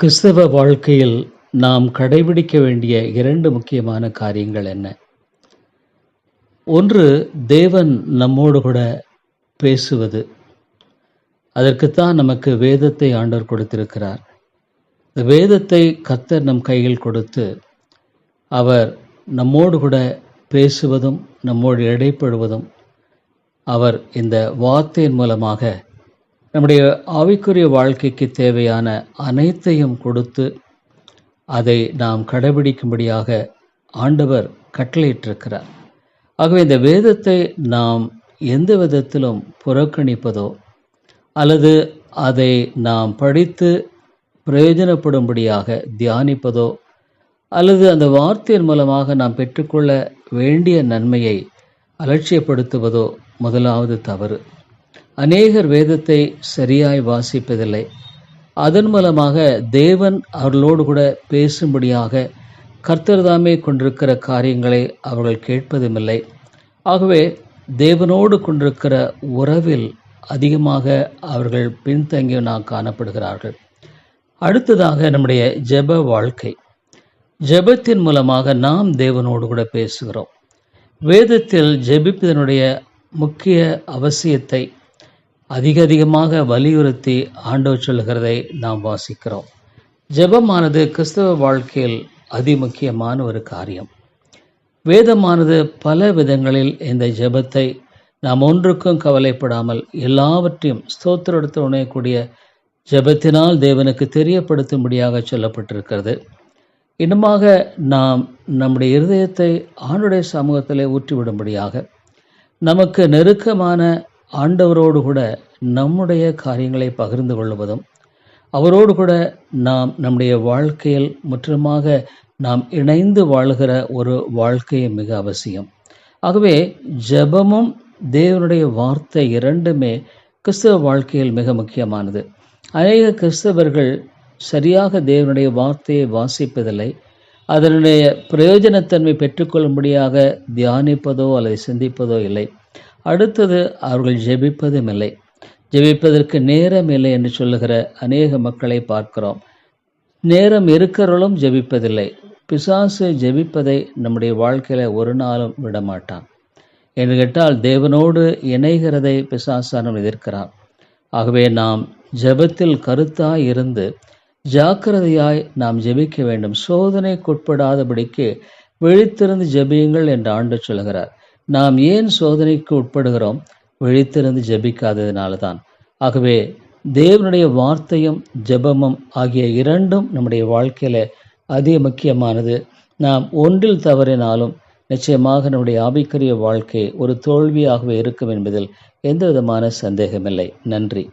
கிறிஸ்தவ வாழ்க்கையில் நாம் கடைபிடிக்க வேண்டிய இரண்டு முக்கியமான காரியங்கள் என்ன? ஒன்று தேவன் நம்மோடு கூட பேசுவது. அதற்குத்தான் நமக்கு வேதத்தை ஆண்டவர் கொடுத்திருக்கிறார். இந்த வேதத்தை கத்தர் நம் கையில் கொடுத்து அவர் நம்மோடு கூட பேசுவதும் நம்மோடு இடைப்படுவதும் அவர் இந்த வார்த்தையின் மூலமாக நம்முடைய ஆவிக்குரிய வாழ்க்கைக்கு தேவையான அனைத்தையும் கொடுத்து அதை நாம் கடைபிடிக்கும்படியாக ஆண்டவர் கட்டளையிட்டிருக்கிறார். ஆகவே இந்த வேதத்தை நாம் எந்த விதத்திலும் புறக்கணிப்பதோ அல்லது அதை நாம் படித்து பிரயோஜனப்படும்படியாக தியானிப்பதோ அல்லது அந்த வார்த்தையின் மூலமாக நாம் பெற்றுக்கொள்ள வேண்டிய நன்மையை அலட்சியப்படுத்துவதோ முதலாவது தவறு. அநேகர் வேதத்தை சரியாய் வாசிப்பதில்லை. அதன் மூலமாக தேவன் அவர்களோடு கூட பேசும்படியாக கர்த்தர்தாமே கொண்டிருக்கிற காரியங்களை அவர்கள் கேட்பதுமில்லை. ஆகவே தேவனோடு கொண்டிருக்கிற உறவில் அதிகமாக அவர்கள் பின்தங்கி நான் காணப்படுகிறார்கள். அடுத்ததாக நம்முடைய ஜெப வாழ்க்கை. ஜெபத்தின் மூலமாக நாம் தேவனோடு கூட பேசுகிறோம். வேதத்தில் ஜெபிப்பதனுடைய முக்கிய அவசியத்தை அதிக அதிகமாக வலியுறுத்தி ஆண்டவர் சொல்கிறதை நாம் வாசிக்கிறோம். ஜெபமானது கிறிஸ்தவ வாழ்க்கையில் அதிமுக்கியமான ஒரு காரியம். வேதமானது பல விதங்களில் இந்த ஜெபத்தை நாம் ஒன்றுக்கும் கவலைப்படாமல் எல்லாவற்றையும் ஸ்தோத்திரத்து உணையக்கூடிய ஜெபத்தினால் தேவனுக்கு தெரியப்படுத்தும்படியாக சொல்லப்பட்டிருக்கிறது. இன்னமாக நாம் நம்முடைய இருதயத்தை ஆண்டுடைய சமூகத்திலே ஊற்றிவிடும்படியாக நமக்கு நெருக்கமான ஆண்டவரோடு கூட நம்முடைய காரியங்களை பகிர்ந்து கொள்வதும் அவரோடு கூட நாம் நம்முடைய வாழ்க்கையில் முற்றிலுமாக நாம் இணைந்து வாழ்கிற ஒரு வாழ்க்கையை மிக அவசியம். ஆகவே ஜெபமும் தேவனுடைய வார்த்தை இரண்டுமே கிறிஸ்தவ வாழ்க்கையில் மிக முக்கியமானது. அநேக கிறிஸ்தவர்கள் சரியாக தேவனுடைய வார்த்தையை வாசிப்பதில்லை. அதனுடைய பிரயோஜனத்தன்மை பெற்றுக்கொள்ளும்படியாக தியானிப்பதோ அல்லது சிந்திப்பதோ இல்லை. அடுத்தது அவர்கள் ஜெபிப்பதும் இல்லை. ஜெபிப்பதற்கு நேரம் இல்லை என்று சொல்லுகிற அநேக மக்களை பார்க்கிறோம். நேரம் இருக்கிறவர்களும் ஜெபிப்பதில்லை. பிசாசு ஜெபிப்பதை நம்முடைய வாழ்க்கையில் ஒரு நாளும் விடமாட்டான். என்று கேட்டால் தேவனோடு இணைகிறதை பிசாசானம் எதிர்க்கிறான் ஆகவே நாம் ஜெபத்தில் கருத்தாய் இருந்து ஜாக்கிரதையாய் நாம் ஜெபிக்க வேண்டும். சோதனைக்குட்படாதபடிக்கு விழித்திருந்து ஜெபியுங்கள் என்று ஆண்டு சொல்கிறார் நாம் ஏன் சோதனைக்கு உட்படுகிறோம்? விழித்திருந்து ஜபிக்காததினால தான் ஆகவே தேவனுடைய வார்த்தையும் ஜெபமும் ஆகிய இரண்டும் நம்முடைய வாழ்க்கையில் அதிக முக்கியமானது. நாம் ஒன்றில் தவறினாலும் நிச்சயமாக நம்முடைய ஆபிக்கரிய வாழ்க்கை ஒரு தோல்வியாகவே இருக்கும் என்பதில் எந்த விதமான சந்தேகமில்லை. நன்றி.